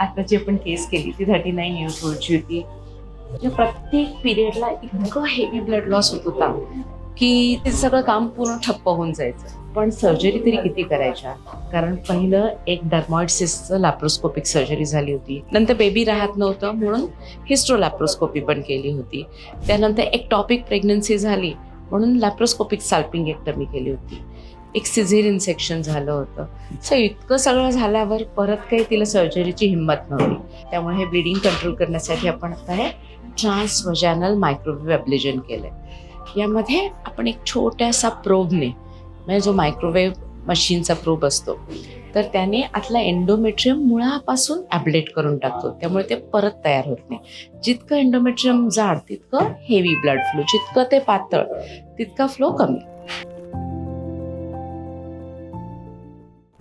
आता जी आपण केस केली ती थर्टी नाईन इयर्स ओल्डची होती. म्हणजे प्रत्येक पिरियडला इतकं हेवी ब्लड लॉस होत होता की ते सगळं काम पूर्ण ठप्प होऊन जायचं. पण सर्जरी तरी किती करायच्या? कारण पहिलं एक डर्मॉइडसिसचं लॅप्रोस्कोपिक सर्जरी झाली होती. नंतर बेबी राहत नव्हतं म्हणून हिस्ट्रोलॅप्रोस्कोपी पण केली होती. त्यानंतर एक टॉपिक प्रेग्नन्सी झाली म्हणून लॅप्रोस्कोपिक साल्पिंगेक्टमी केली होती. एक सिझेर सेक्शन झालं होतं. सो इतकं सगळं झाल्यावर परत काही तिला सर्जरीची हिंमत नव्हती. त्यामुळे हे ब्लिडिंग कंट्रोल करण्यासाठी आपण आता हे ट्रान्सवजॅनल मायक्रोवेव्ह ॲब्लेजन केलं यामध्ये आपण एक छोट्यासा प्रोबने म्हणजे जो मायक्रोवेव्ह मशीनचा प्रोब असतो तर त्याने आतला एंडोमेट्रियम मुळापासून ॲबलेट करून टाकतो. त्यामुळे ते परत तयार होत नाही. जितकं एंडोमेट्रियम जाड तितकं हेवी ब्लड फ्लो जितकं ते पातळ तितका फ्लो कमी.